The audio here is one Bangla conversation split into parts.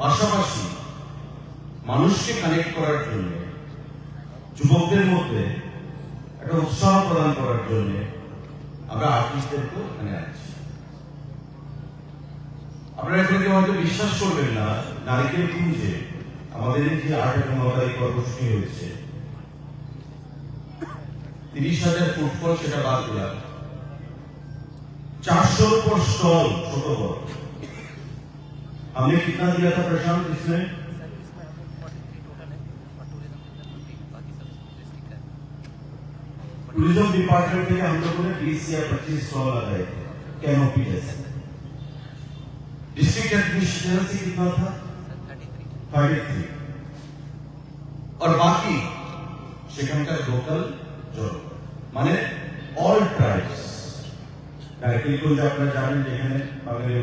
পাশাপাশি মানুষকে কানেক্ট করার জন্য, যুবকদের মধ্যে একটা উৎসাহ প্রদান করার জন্য আমরা আর্টিস্টদেরকেও এখানে আনছি। আপনারা এখানে কেউ হয়তো বিশ্বাস করবেন না নারিকেল কুঞ্জে আমাদের যে আট এবং ন তারিখ কর্মসূচি হয়েছে। তিরিশ হাজার ফুটফল সেটা বাদ দিলাম। ہم نے کتنا دیا تھا پرشانت اس میں ٹوریزم ڈپارٹمنٹ کے ہم لوگوں نے بیس یا پچیس سو لگائے تھے کیم جیسے۔ ڈسٹرکٹ ایڈمنسٹریشن کتنا تھا؟ تھرٹی تھری اور باقی شکم کا لوکل جو মানে آل ٹرائبس ڈائریکٹلی کوئی جو আপনারা জানেন যেখানে বাঙালি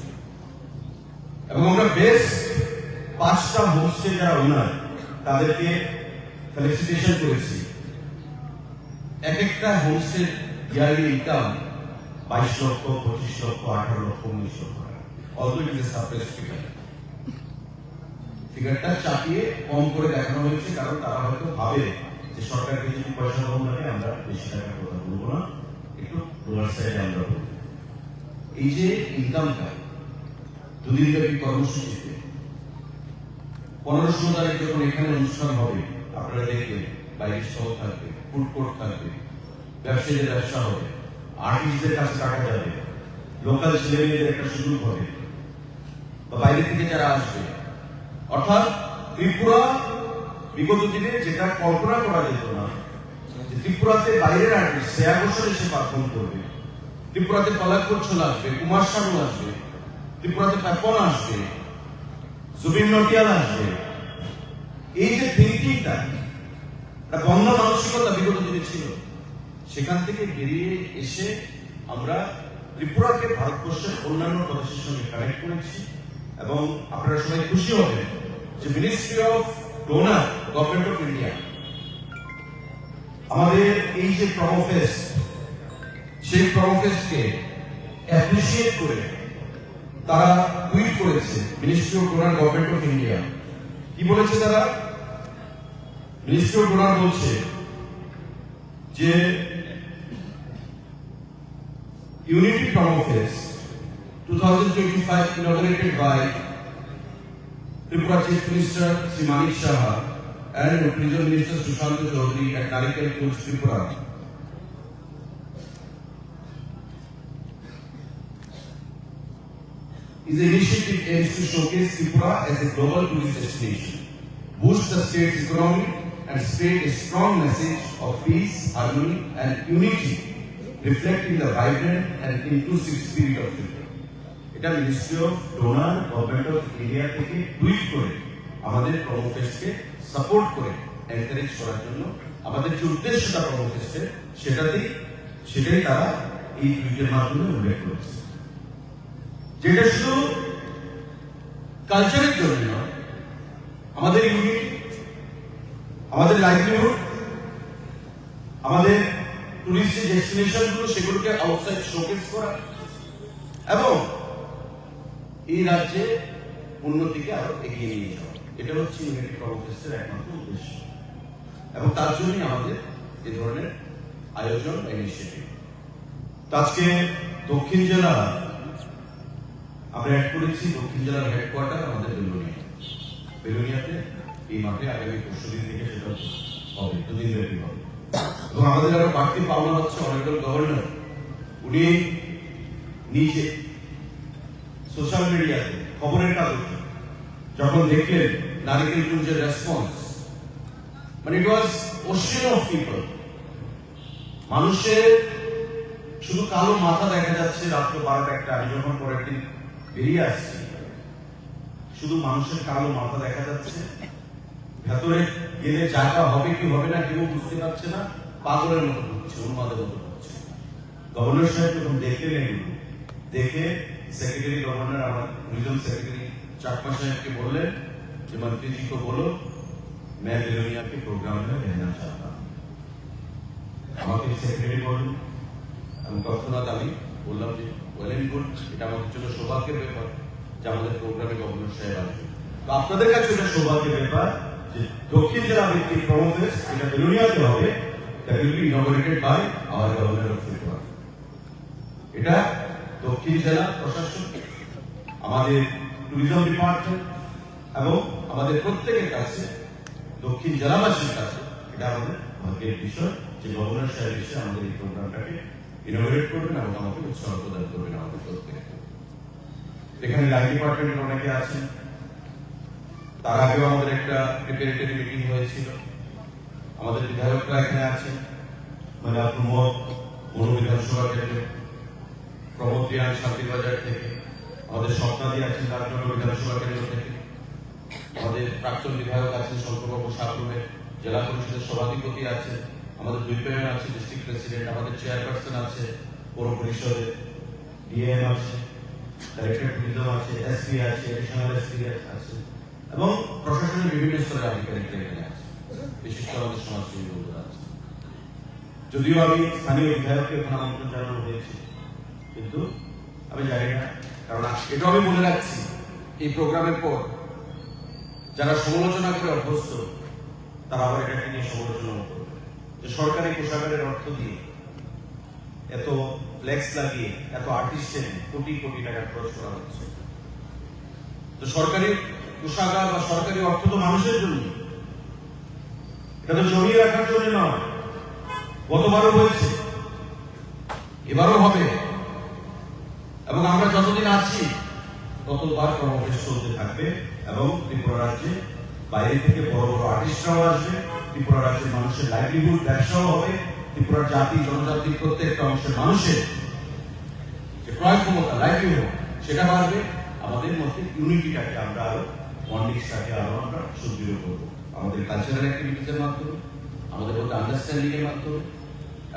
এবং আমরা বেস্ট পাঁচটা হোমস্টে যারা ওনার, তাদেরকে ফেলিসিটেশন করেছি। এক একটা হোমস্টের ইয়ারলি ইনকাম বাইশ লক্ষ, পঁচিশ লক্ষ, আঠারো লক্ষ, উনিশ লক্ষ টাকা। ফিগারটা চাপিয়ে কম করে দেখানো হয়েছে, কারণ তারা হয়তো ভাবে যে সরকারকে যদি পয়সা কম লাগে, আমরা বেশি টাকার কথা বলব না। একটু ডলার সাইডে আমরা বলব এই যে ইনকামটা দুদিন ব্যাপী কর্মসূচিতে। পনেরোশো তারিখ যখন এখানে অনুষ্ঠান হবে, আপনারা দেখবেন বাইরের স্টল থাকবে, ফুড থাকবে, ব্যবসায়ীদের ব্যবসা হবে, আর্টিস্টদের কাছে টাকা যাবে, লোকাল ছেলে মেয়েদের একটা সুযোগ হবে, বা বাইরে থেকে যারা আসবে। অর্থাৎ ত্রিপুরা বিগত দিনে যেটা কল্পনা করা যেত না, যে ত্রিপুরাতে বাইরের আর্টিস্ট শ্রেয়া ঘোষাল এসে পারফর্ম করবে। ত্রিপুরাতে ছোলা আসবে, কুমার শানু আসবে। ত্রিপুরাতে পেপন আসবে জুবিন নটিয়াল আসবে এই যে থিঙ্কিংটা বন্ধ মানসিকতা বিগত দিনে ছিল, সেখান থেকে বেরিয়ে এসে আমরা ত্রিপুরাকে ভারতবর্ষের অন্যান্য প্রদেশের সঙ্গে কানেক্ট করেছি এবং আপনারা সবাই খুশি হবেন যে ministry of DoNER government of India আমাদের এই যে প্রমোফেস্ট সেই প্রমোফেস্টকে অ্যাপ্রিসিয়েট করে তারা টুইট করেছে ministry of rural government of India কি বলেছে তারা? মিনিস্ট্রি অফ রুরাল বলছে যে unity from two thousand twenty five integrated by Tripura chief minister Shri Manik Saha and minister Sushanta Chowdhury and কারিকেল coach Tripura Is an initiative aims to showcase Tripura as a global tourist destination, boost the state's economy, and spread a strong message of peace, harmony, and unity, reflecting the vibrant and inclusive spirit of Tripura. এটা ministry of DoNER government of India থেকে টুইট করে আমাদের প্রমোফেস্টকে সাপোর্ট করে এনকারেজ করার জন্য আমাদের যে উদ্দেশ্যটা প্রমোফেস্টের সেটাতেই সেটাই তারা এই টুইটের মাধ্যমে উল্লেখ করেছে যেটা শুধু কালচারের জন্য নয়, আমাদের ইউনিটি, আমাদের লাইভলিহুড আমাদের টুরিস্ট যে ডেস্টিনেশনগুলো সেগুলোকে আউটসাইড শোকেস করা এবং এই রাজ্যে উন্নতিকে আরও এগিয়ে নিয়ে যাওয়া। এটা হচ্ছে ইউনিটি কর্মফেস্টের একমাত্র উদ্দেশ্য। এবং তার জন্যই আমাদের এ ধরনের আয়োজন ইনিশিয়েটিভ আজকে দক্ষিণ জেলা আমরা অ্যাড করেছি দক্ষিণ জেলার হেডকোয়ার্টার আমাদের বেলুনিয়া বেলুনিয়াতে এই মাঠে আগামী পরশু দিন থেকে সেটা হবে, দুদিন ব্যাপী হবে। এবং আমাদের আরও বাড়তি পাওনা হচ্ছে অনারেবল গভর্নর উনি নিজে সোশ্যাল মিডিয়াতে খবরের কাগজে, যখন দেখলেন নারিকেল কুঞ্জের রেসপন্স মানে it was ocean of people মানুষের শুধু কালো মাথা দেখা যাচ্ছে রাত্র বারোটা একটা, আমি যখন দিন বেরিয়ে আসছি শুধু মানুষের কালো মাথা দেখা যাচ্ছে ভেতরে গেলে জায়গা হবে কি হবে না কেউ বুঝতে পারছে না পাগলের মতো হচ্ছে উন্মাদের মতো হচ্ছে গভর্নর সাহেব যখন দেখলেন এগুলো দেখে সেক্রেটারি গভর্নর আমার ট্যুরিজম সেক্রেটারি চাকমা সাহেবকে বললেন যে मंत्री जी को बोलो मैं बेलोनिया के प्रोग्राम में रहना चाहता हूँ আমাকে সেক্রেটারি বলুন আমি তৎক্ষণাৎ আমি বললাম যে ওয়েল গুড এটা আমাদের জন্য সৌভাগ্যের ব্যাপার যে আমাদের প্রোগ্রামে গভর্নর সাহেব আসবে তো আপনাদের কাছে এটা সৌভাগ্যের ব্যাপার যে দক্ষিণ জেলা ভিত্তিক প্রমোফেস এটা বেলুনিয়াতে হবে that will be inaugurated by our governor of Tripura. এটা দক্ষিণ জেলা প্রশাসন, আমাদের ট্যুরিজম ডিপার্টমেন্ট এবং আমাদের প্রত্যেকের কাছে, দক্ষিণ জেলাবাসীর কাছে, এটা আমাদের ভাগ্যের বিষয় যে গভর্নর সাহেব এসে আমাদের এই প্রোগ্রামটাকে ইনোভেট করবেন এবং আমাকে উৎসাহ প্রদান করবেন আমাদের প্রত্যেককে এখানে লাইফ ডিপার্টমেন্টের অনেকে আছেন। তার আগেও আমাদের একটা প্রিপারেটরি মিটিং হয়েছিল। আমাদের বিধায়করা এখানে আছেন। মানে প্রমোদ মনু বিধানসভা থেকে প্রমোদ রিয়ান শান্তিবাজার থেকে। আমাদের স্বপ্নাদি আছেন রাজনগর বিধানসভা কেন্দ্র থেকে। আমাদের প্রাক্তন বিধায়ক আছেন শঙ্করবাবু সাবরুমের জেলা পরিষদের সভাধিপতি আছে আমাদের পেমেন্ট আছে ডিস্ট্রিক্ট প্রেসিডেন্ট আমাদের চেয়ারপারসন আছে পৌর পরিষদের ডিএম আছে আছে এসপি আছে এডিশনাল এসপি আছে, এবং প্রশাসনের বিভিন্ন স্তরের আধিকারিকরা এখানে আছে। আমাদের আছে। যদিও আমি স্থানীয় বিধায়ককে ওখানে আমন্ত্রণ জানানো হয়েছে, কিন্তু আমি জানি না, কারণ এটাও আমি মনে রাখছি, এই প্রোগ্রামের পর যারা সমালোচনা করে অভ্যস্ত, তারা আবার এটাকে নিয়ে সমালোচনা করবে যে সরকারি কোষাগারের অর্থ দিয়ে এত ফ্লেক্স লাগিয়ে এত আর্টিস্ট এনে কোটি কোটি টাকা খরচ করা হচ্ছে। তো সরকারি কোষাগার বা সরকারি অর্থ তো মানুষের জন্য এটা তো জমিয়ে রাখার জন্য নয়। গতবারও হয়েছে। এবারও হবে। এবং আমরা যতদিন আছি, ততবার কর্মবেশ চলতে থাকবে এবং ত্রিপুরা রাজ্যে বাইরে থেকে বড় বড় আর্টিস্টরাও আসবে। ত্রিপুরা রাজ্যের মানুষের লাইভলিহুড ব্যবসাও হবে। ত্রিপুরার জাতি জনজাতির প্রত্যেকটা অংশের মানুষের যে ক্রয় ক্ষমতা লাইভলিহুড সেটা বাড়বে। আমাদের মধ্যে ইউনিটিটাকে আমরা আরও বন্ডিংসটাকে আরও আমরা সুদৃঢ় করব। আমাদের কালচারাল অ্যাক্টিভিটিসের মাধ্যমে, আমাদের মধ্যে আন্ডারস্ট্যান্ডিং এর মাধ্যমে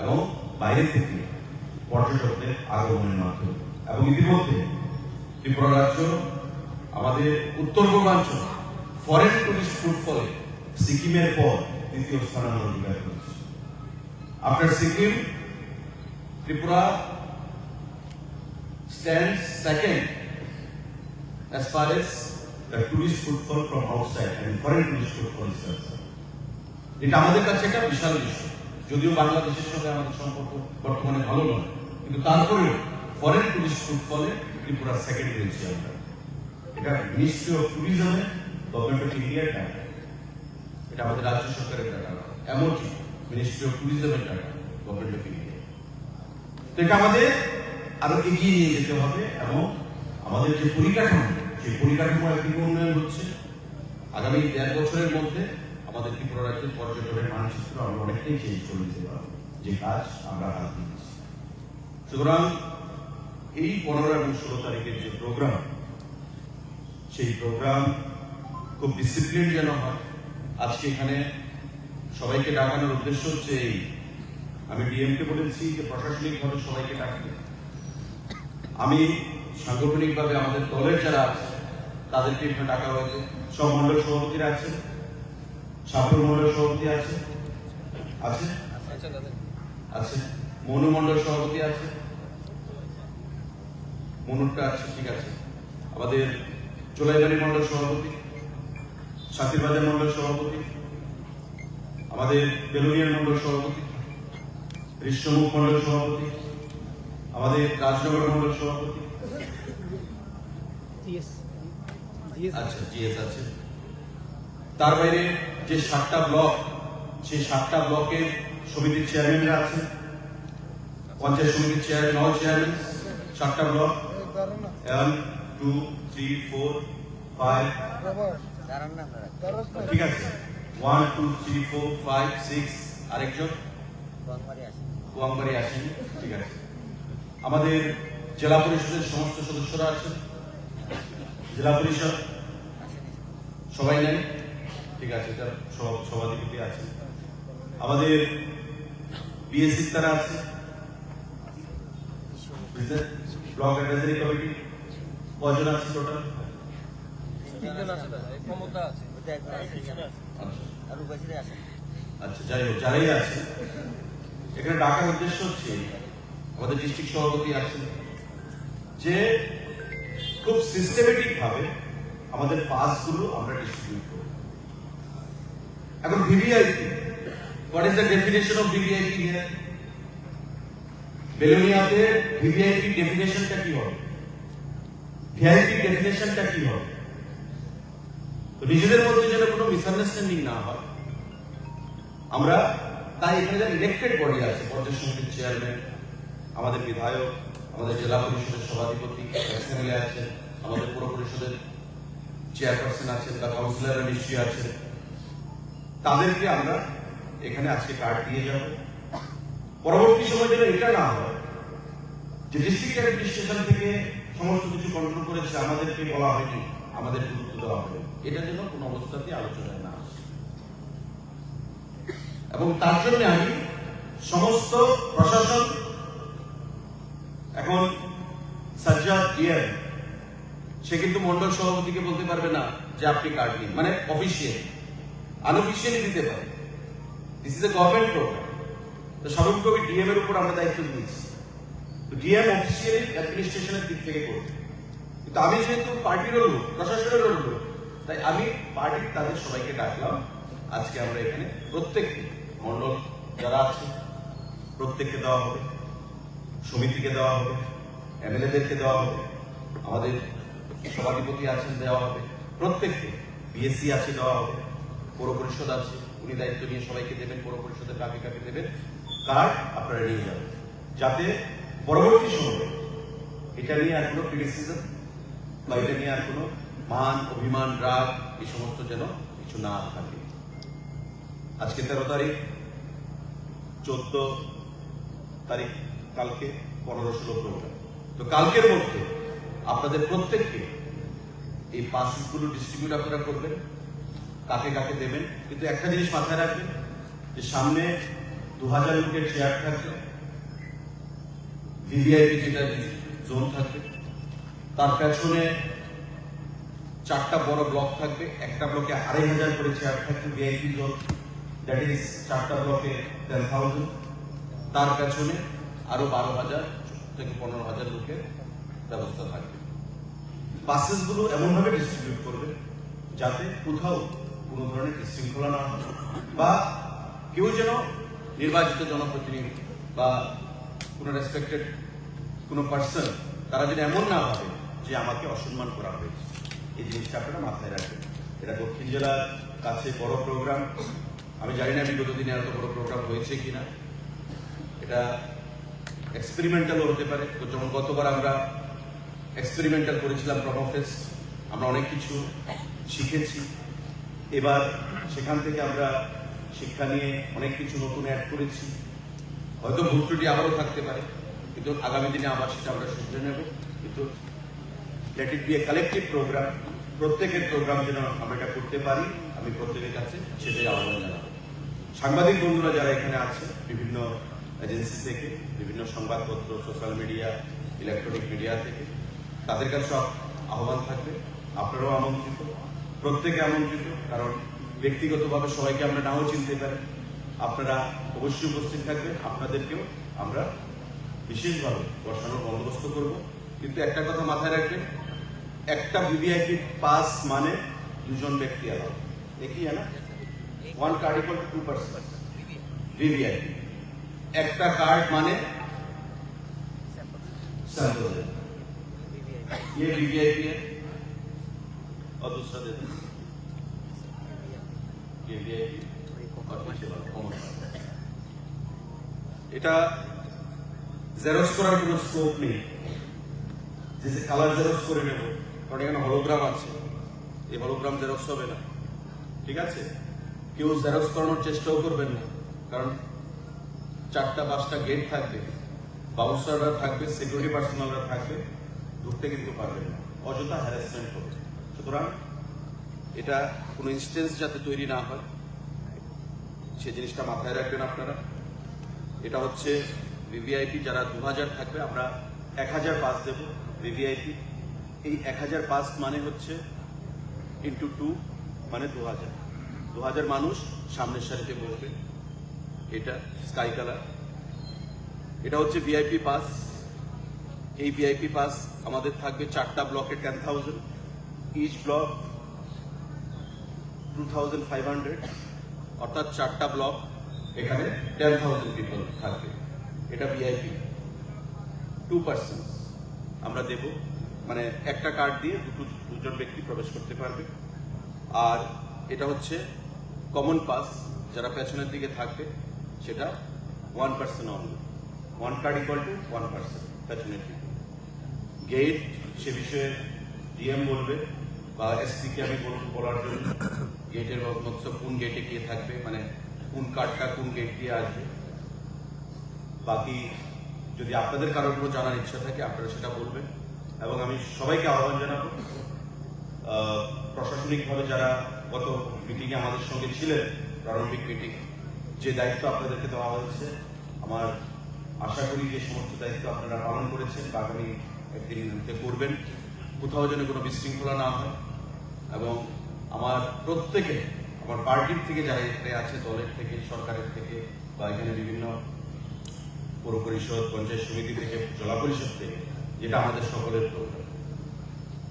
এবং বাইরে থেকে পর্যটকদের আগমনের মাধ্যমে। এবং ইতিমধ্যে ত্রিপুরা রাজ্য, আমাদের উত্তর পূর্বাঞ্চল ফরেন টুরিস্ট ফুটফলে সিকিমের পর দ্বিতীয় স্থান অধিকার করেছি। After Sikkim, Tripura as far as the tourist footfall from outside and foreign tourist footfall is concerned. এটা আমাদের কাছে একটা বিশাল বিষয় যদিও বাংলাদেশের সঙ্গে আমাদের সম্পর্ক বর্তমানে ভালো নয়, কিন্তু তারপরেও ফরেন টুরিস্ট ফুটফলে ত্রিপুরা সেকেন্ড হয়েছি আমরা। এটা মিনিস্ট্রি অফ ট্যুরিজমে গভর্নমেন্ট অফ ইন্ডিয়ার টাকা এটা আমাদের রাজ্য সরকারের টাকা। এমনকি মিনিস্ট্রি অফ ট্যুরিজমের টাকা গভর্নমেন্ট অফ ইন্ডিয়া তো এটা আমাদের আরও এগিয়ে নিয়ে যেতে হবে এবং আমাদের যে পরিকাঠামো, সেই পরিকাঠামো একদিকে উন্নয়ন হচ্ছে। আগামী দেড় বছরের মধ্যে আমাদের ত্রিপুরা রাজ্যের পর্যটনের মানচিত্র আমরা অনেকটাই চেঞ্জ করে দিতে পারব। যে কাজ আমরা হাত দিয়েছি সুতরাং এই পনেরো এবং ষোলো তারিখের যে প্রোগ্রাম সেই প্রোগ্রাম খুব ডিসিপ্লিন যেন হয় আজকে এখানে সবাইকে ডাকানোর উদ্দেশ্য হচ্ছে এই। আমি ডিএমকে বলেছি যে প্রশাসনিকভাবে সবাইকে ডাকতে। আমি সাংগঠনিকভাবে আমাদের দলের যারা আছে, তাদেরকে এখানে ডাকা হয়েছে। সব মন্ডল সভাপতিরা আছে সাপুর মন্ডল সভাপতি আছে আছে? আছে। মনু মন্ডল সভাপতি আছে। মনুরটা আছে, ঠিক আছে। আমাদের চোলাইবাড়ি মন্ডল সভাপতি। সাথীবাজার মন্ডল সভাপতি আমাদের বেলুনিয়ার মন্ডল সভাপতি ঋষ্যমুখ মন্ডল সভাপতি আমাদের রাজনগর মন্ডল সভাপতি। আচ্ছা জিএস আছে। তার বাইরে যে সাতটা ব্লক সেই সাতটা ব্লকের সমিতির চেয়ারম্যানরা আছে পঞ্চায়েত সমিতির চেয়ারম্যান অল চেয়ারম্যান সাতটা block. One two three four five ঠিক আছে। One two three four five six আরেকজন? আসেন। ঠিক আছে। আমাদের জেলা পরিষদের সমস্ত সদস্যরা আছেন? জেলা পরিষদ? সবাই নেন? ঠিক আছে সব সভাধিপতি আছে আমাদের বিএসসি তারা আছে ব্লক অ্যাডভাইজারি কমিটি? কজন আছে টোটাল তিনজন আছে দাদা ক্ষমতা আছে। ওটা একজন আছে আর উপাসীরা আছে। আচ্ছা যাই হোক যারাই আছে এখানে ডাকার উদ্দেশ্য হচ্ছে আমাদের ডিস্ট্রিক্ট সভাপতি আছেন যে খুব সিস্টেমেটিক ভাবে আমাদের পাসগুলো আমরা ডিস্ট্রিবিউট করব এখন VVIP what is the definition of VVIP here বেলোনিয়াতে VVIP ডেফিনেশনটা কি হবে? ভিআইপি ডেফিনেশনটা কি হবে? নিজেদের মধ্যে যেন কোনো মিসআন্ডারস্ট্যান্ডিং না হয়। আমরা তাই এখানে যারা ইলেক্টেড বডি আছে, পঞ্চায়েত সমিতির চেয়ারম্যান আমাদের বিধায়ক, আমাদের জেলা পরিষদের সভাধিপতি এমএলএ আছেন, আমাদের পুর পরিষদের চেয়ারপারসন আছেন বা কাউন্সিলররা নিশ্চয়ই আছেন। তাদেরকে আমরা এখানে আজকে কার্ড দিয়ে যাব। পরবর্তী সময় যেন এটা না হয়, যে ডিস্ট্রিক্ট অ্যাডমিনিস্ট্রেশন থেকে সমস্ত কিছু কন্ট্রোল করেছে, আমাদেরকে বলা হয়নি, আমাদের দেওয়া হবে। এটা যেন কোনো অবস্থাতে আলোচনায় না আসে। এবং তার জন্য আমি সমস্ত প্রশাসন, এখন সে কিন্তু মন্ডল সভাপতিকে বলতে পারবে না যে আপনি কার্ড মানে অফিসিয়াল আনঅফিসিয়ালি দিতে পারে this is a government program স্বাভাবিক কবি ডিএম এর উপর আমরা দায়িত্ব দিয়েছি তো ডিএম অফিসিয়ালি অ্যাডমিনিস্ট্রেশনের দিক থেকে করবে। কিন্তু আমি যেহেতু পার্টির লোক প্রশাসনের লোক তাই আমি পার্টির তাদের সবাইকে ডাকলাম। আজকে আমরা এখানে প্রত্যেককে মন্ডল যারা আছে, প্রত্যেককে দেওয়া হবে, সমিতিকে দেওয়া হবে, এমএলএদেরকে দেওয়া হবে, আমাদের সভাধিপতি আছেন দেওয়া হবে, প্রত্যেককে বিএসসি আছে দেওয়া হবে পৌর পরিষদ আছে, উনি দায়িত্ব নিয়ে সবাইকে দেবেন পৌর পরিষদের কাকে কাকে দেবেন। কার্ড আপনারা নিয়ে যাবেন। যাতে পরবর্তী সময়ে এটা নিয়ে আর কোনো ক্রিটিসিজম বা এটা নিয়ে আর কোনো মান, অভিমান, রাগ, এই সমস্ত যেন কিছু না থাকে। আজকে তেরো তারিখ, চোদ্দ তারিখ, কালকে পনেরো ষোলো প্রোগ্রাম তো কালকের মধ্যে আপনাদের প্রত্যেককে এই পাসগুলো ডিস্ট্রিবিউট আপনারা করবেন, কাকে কাকে দেবেন, কিন্তু একটা জিনিস মাথায় রাখবেন, যে সামনে দু হাজার লোকের চেয়ার থাকবে ভিভিআইপি যেটা জোন থাকবে তার পেছনে চারটা বড় ব্লক থাকবে, একটা ব্লকে আড়াই হাজার করে চেয়ার থাকবে ভিআইপি জোন দ্যাট ইজ চারটা ব্লকে টেন থাউজেন্ড তার পেছনে আরও বারো হাজার থেকে পনেরো হাজার লোকের ব্যবস্থা থাকবে। বাসেসগুলো এমনভাবে ডিস্ট্রিবিউট করবে যাতে কোথাও কোনো ধরনের বিশৃঙ্খলা না হয় বা কেউ যেন নির্বাচিত জনপ্রতিনিধি বা কোনো রেসপেক্টেড কোনো পার্সন তারা যেন এমন না ভাবে যে আমাকে অসম্মান করা হয়েছে। এই জিনিসটা আপনারা মাথায় রাখবেন। এটা দক্ষিণ জেলার কাছে বড় প্রোগ্রাম আমি জানি না বিগত দিনে এত বড় প্রোগ্রাম হয়েছে কিনা। এটা এক্সপেরিমেন্টালও হতে পারে। তো যেমন গতবার আমরা এক্সপেরিমেন্টাল করেছিলাম প্রমো ফেস্ট আমরা অনেক কিছু শিখেছি। এবার সেখান থেকে আমরা শিক্ষা নিয়ে অনেক কিছু নতুন অ্যাড করেছি। হয়তো ভুল ত্রুটি আবারও থাকতে পারে। কিন্তু আগামী দিনে আবার সেটা আমরা শুধরে নেব। কিন্তু let it be a collective program প্রত্যেকের প্রোগ্রাম যেন আমরা এটা করতে পারি, আমি প্রত্যেকের কাছে সেটাই আহ্বান জানাব। সাংবাদিক বন্ধুরা যারা এখানে আছে, বিভিন্ন এজেন্সি থেকে, বিভিন্ন সংবাদপত্র সোশ্যাল মিডিয়া ইলেকট্রনিক মিডিয়া থেকে, তাদের কাছে আহ্বান থাকবে। আপনারাও আমন্ত্রিত। প্রত্যেকে আমন্ত্রিত, কারণ ব্যক্তিগতভাবে সবাইকে আমরা নাও চিনতে পারি। আপনারা অবশ্যই উপস্থিত থাকবেন। আপনাদেরকেও আমরা বিশেষভাবে বসানোর বন্দোবস্ত করব। কিন্তু একটা কথা মাথায় রাখবেন একটা ভিভিআইপি পাস মানে দুজন ব্যক্তি এলাও একই না one card equal to two percent VVIP একটা কার্ড মানে सैंपल है ये वीवीआईपी है और दूसरा दे दो ये वीआईपी और पीछे वाला कॉमन এটা জেরক্স করার কোনো স্কোপ নেই যে কালার জেরক্স করে নেব কারণ এখানে হলোগ্রাম আছে। এই হলোগ্রাম জেরক্স হবে না। ঠিক আছে? কেউ জেরক্স করানোর চেষ্টাও করবেন না। কারণ চারটা, পাঁচটা গেট থাকবে। বাউন্সাররা থাকবে সিকিউরিটি পার্সোনালরা থাকবে। ঢুকতে কিন্তু পারবেন না। অযথা হ্যারাসমেন্ট করবে সুতরাং এটা কোনো ইনস্টেন্স যাতে তৈরি না হয়, সে জিনিসটা মাথায় রাখবেন আপনারা। এটা হচ্ছে ভিভিআইপি যারা দু হাজার থাকবে, আমরা এক হাজার পাস দেব ভিভিআইপি এই এক হাজার পাস মানে হচ্ছে ইন্টু টু মানে দু হাজার। দু হাজার মানুষ সামনের সারিতে বসবে। এটা স্কাই কালার এটা হচ্ছে ভিআইপি পাস এই ভিআইপি পাস আমাদের থাকবে চারটা ব্লকে ten thousand each block two thousand five hundred অর্থাৎ চারটা ব্লক এখানে টেন থাউজেন্ড পিপল থাকবে। এটা ভিআইপি টু পার্সেন্ট আমরা দেব। মানে একটা কার্ড দিয়ে দুটো, দুজন ব্যক্তি প্রবেশ করতে পারবে। আর এটা হচ্ছে কমন পাস যারা পেছনের দিকে থাকবে সেটা one percent only one card equal to one percent পেছনের দিকে। গেট সে বিষয়ে ডিএম বলবে, বা এসপিকে আমি বলব বলার জন্য। গেটের মধ্যে কোন গেটে কে থাকবে মানে কোন কার্ডটা কোন গেট দিয়ে আসবে। বাকি যদি আপনাদের কারোর জানার ইচ্ছা থাকে, আপনারা সেটা বলবেন। এবং আমি সবাইকে আহ্বান জানাব প্রশাসনিকভাবে যারা গত মিটিংয়ে আমাদের সঙ্গে ছিলেন, প্রারম্ভিক মিটিং যে দায়িত্ব আপনাদেরকে দেওয়া হয়েছে, আমার আশা করি যে সমস্ত দায়িত্ব আপনারা পালন করেছেন বা আগামী একদিনতে করবেন। কোথাও যেন কোনো বিশৃঙ্খলা না হয় এবং আমার প্রত্যেকে, আমার পার্টির থেকে যারা এখানে আছে, দলের থেকে, সরকারের থেকে বা এখানে বিভিন্ন পৌর পরিষদ পঞ্চায়েত সমিতি থেকে, জেলা পরিষদ থেকে যেটা আমাদের সকলের প্রয়োজন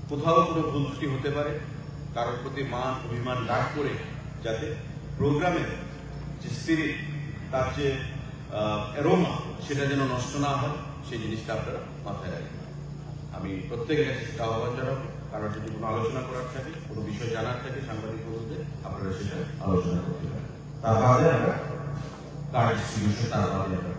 কোথাও কোনো ভুল ত্রুটি হতে পারে, কারোর প্রতি মান, অভিমান রাগ করে যাতে প্রোগ্রামের যে স্পিরিট তার যে এরোমা সেটা যেন নষ্ট না হয়, সেই জিনিসটা আপনারা মাথায় রাখবেন। আমি প্রত্যেকের কাছে সেটা আহ্বান জানাব। কারোর যদি কোনো আলোচনা করার থাকে, কোনো বিষয় জানার থাকে সাংবাদিক বন্ধুদের, আপনারা সেটা আলোচনা করতে পারেন। তার বাদে আমরা কার্ড ডিস্ট্রিবিউশন তার বাদে আমরা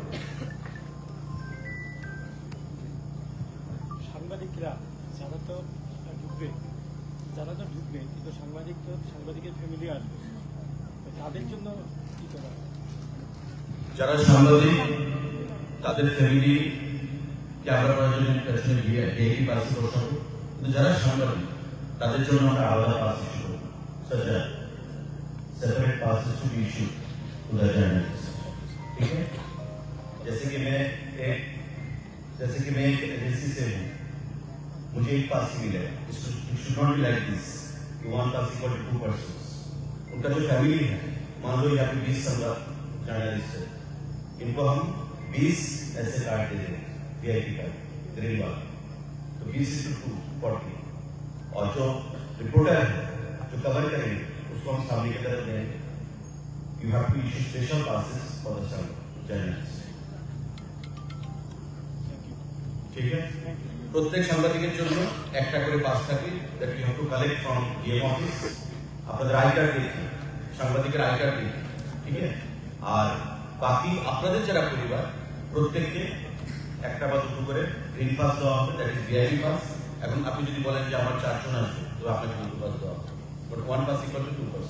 যারা সাংবাদিক তাদের ফ্যামিলি ক্যামেরা পার্সন প্রশ্ন দিয়ে এই পাশে বসাবো কিন্তু যারা সাংবাদিক তাদের জন্য আমরা আলাদা pass issue separate pass issue issue উদার জানাই ঠিক আছে जैसे कि मैं एक जैसे कि मैं एक एजेंसी से हूँ मुझे एक पास मिला है it should not be like this one pass equal to two persons ان کا جو فیملی ہے، مان لو یہاں پہ بیس سمجھا جرنلسٹ ہے ان کو ہم بیس ایسے کارڈ دے دیں وی آئی پی کارڈ گرین والے۔ تو بیس از ٹو فورٹی اور جو رپورٹر ہے، جو کور کریں گے اس کو ہم سامنے کی طرف دیں گے یو ہیو ٹو ایشو اسپیشل پاسز فار دا جرنلسٹ ঠিক আছে প্রত্যেক সাংবাদিকের জন্য একটা করে পাস থাকে দ্যাট ইউ হ্যাভ আপনাদের আই কার্ড দিয়েছি সাংবাদিকের আই কার্ড দিয়েছি ঠিক আছে? আর বাকি আপনাদের যারা পরিবার, প্রত্যেককে একটা বা দুটো করে গ্রিন পাস দেওয়া হবে দ্যাট ইজ ভিআইপি পাস এখন আপনি যদি বলেন যে আমার চারজন আসবে, তো আপনাকে দুটো পাস দেওয়া হবে। But one pass equal to two pass